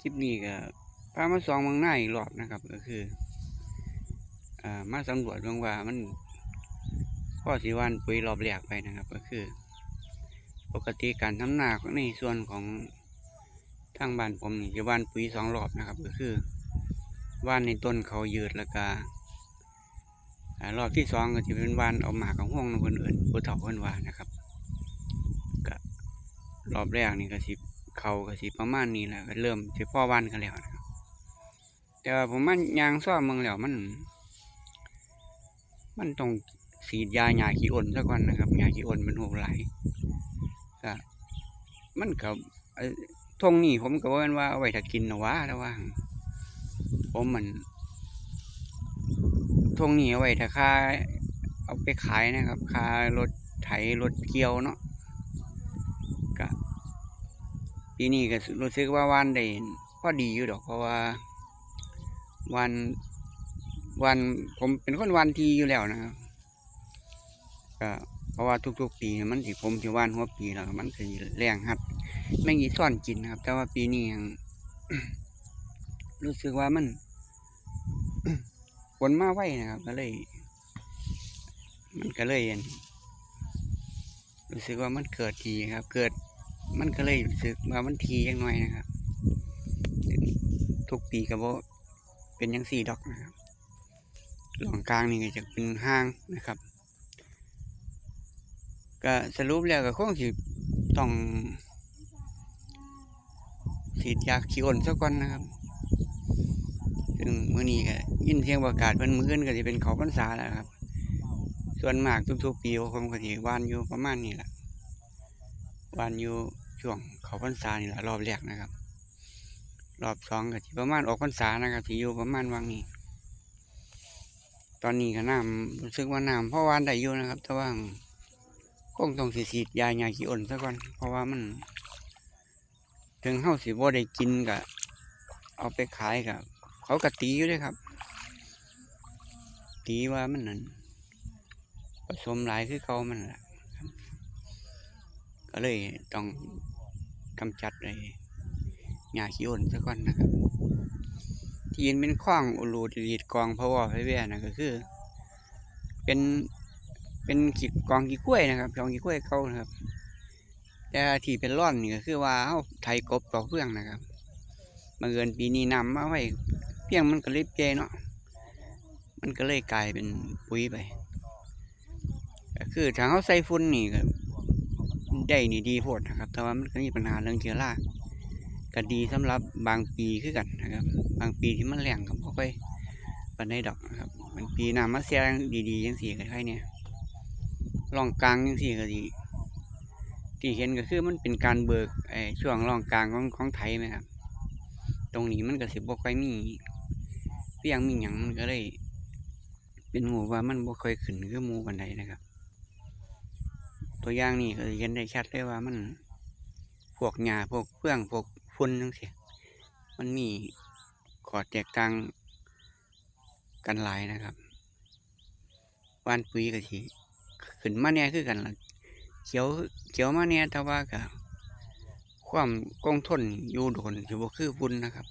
คลิปนี้ก็พามาสองเมืองหน้าอีกรอบนะครับ ก็คืออ่ามาสำรวจเรื่องว่ามันพ่อสีวันปุ๋ยรอบแรกไปนะครับ ก็คือ ปกติการทำนาในส่วนของทางบ้านผมนี่จะว่านปุ๋ยสองรอบนะครับ ก็คือว่านในต้นเขายืดแล้วก็อ่ารอบที่สองก็จะเป็นว่านเอาหมากของห้องนคนอื่นผู้เฒ่าคนว่านะครับก็รอบแรกนี่ก็สิ เขาก็สิประมาณนี้แหละก็เริ่มสิพ่อว่านกันแล้วนะครับแต่ว่าผมมันยางซ่อมเมืองแล้วมัน มันต้องสีดยาหยาขี้อ่อนซะก่อนนะครับหยาขี้อ่อนมันโหหลก็มันกับทงนี่ผมก็ว่ามันว่าเอาไว้ถ้ากินนะวะแต่ว่างผมมันทงนี่เอาไว้ถ้าค่าเอาไปขายนะครับค่ารถไถรถเกี่ยวเนาะก็ ปีนี้ก็รู้สึกว่าวันได้พอดีอยู่ดอกเพราะว่าวันวันผมเป็นคนวันทีอยู่แล้วนะครับก็เพราะว่าทุกๆ ปีมันสิผมสิวันหัวปีแล้วมันสิแรงหัดแม่งอีซ่อนกินนะครับ แต่ว่าปีนี้ยังรู้สึกว่ามันฝนมาไวนะครับ ก็เลย มันก็เลยอันรู้สึกว่ามันเกิดทีครับ เกิด มันก็เลยรู้สึกว่ามันทียังน้อยนะครับ ทุกปีก็บ่เป็นยังสี่ดอกนะครับหลองกลางนี่ก็จะเป็นห้างนะครับ ก็สรุปแล้วก็คงสิต้องฉีดยาขี้อ่อนสักก่อนนะครับ ซึ่งมื้อนี้ก็ยินเสียงประกาศเพิ่นมื้ออื่นก็สิเป็นเขาพรรษาแล้วครับ ส่วนมากทุกๆปีผมก็สิวานอยู่ประมาณนี้แหละวานอยู่ ช่วงเขาพรรษานี่แหละรอบแรกนะครับ รอบสองก็สิประมาณออกพรรษานะครับที่อยู่ประมาณวังนี้ ตอนนี้ก็น้ำรู้สึกว่าน้ำเพราะวานได้อยู่นะครับ แต่ว่าคงต้องสิฉีดยายาขี้อ่อนซะก่อนเพราะว่ามัน ถึงเฮาสิบ่ได้กินก็เอาไปขายก็เขาก็ตีอยู่เด้วยครับ ตีว่ามันนั่นผสมหลายคือเก่ามันแหละก็เลยต้อง กำจัดไอ้หญ้าขี้อ่อนซะก่อนนะครับ ที่ยินเป็นข้องอุลูดรีดกองพะวอไฟแว่นะก็คือ เป็นเป็นขีดกองขี้กล้วยนะครับกองขี้กล้วยเก่านะครับแต่ที่เป็นร่อนนี่ก็คือว่าเฮาไถกบต่อเพื่องนะครับบังเอิญปีนี้นำมาไว้เพียงมันก็เลยเปยเนาะมันก็เลยกลายเป็นปุ๋ยไปก็คือถ้าเขาใส่ฝุ่นนี่ก็ ได้นี่ดีโพดนะครับ แต่ว่ามันก็มีปัญหาเรื่องเชื้อราก็ดีสำหรับบางปีคือกันนะครับ บางปีที่มันแรงก็บ่ค่อยปานใดดอกนะครับมันปีหน้ามาเสียดีๆจังซี่ก็ใครเนี่ยร่องกลางจังซี่ก็ดีที่เห็นก็คือมันเป็นการเบิกไอ้ช่วงร่องกลางของของไทยไหมครับ ตรงนี้มันก็สิบ่ค่อยมีเปียงมีหยังมันก็เลย เป็นหมูว่ามันบ่ค่อยขึ้นคือหมู่ปนใดนะครับ ตัวอย่างนี้ก็เห็นได้ชัดเลยว่ามัน พวกหญ้าพวกเฟื่องพวกฝุ่นจังซี่มันมีขอดแตกต่างกันหลายนะครับว่านปุ๋ยก็สิขึ้นมาแหน่คือกันละเขียวเขียวมาเนี่ยแต่ว่าก็ความคงทนอยู่โดนถือว่าคือฝุ่นนะครับ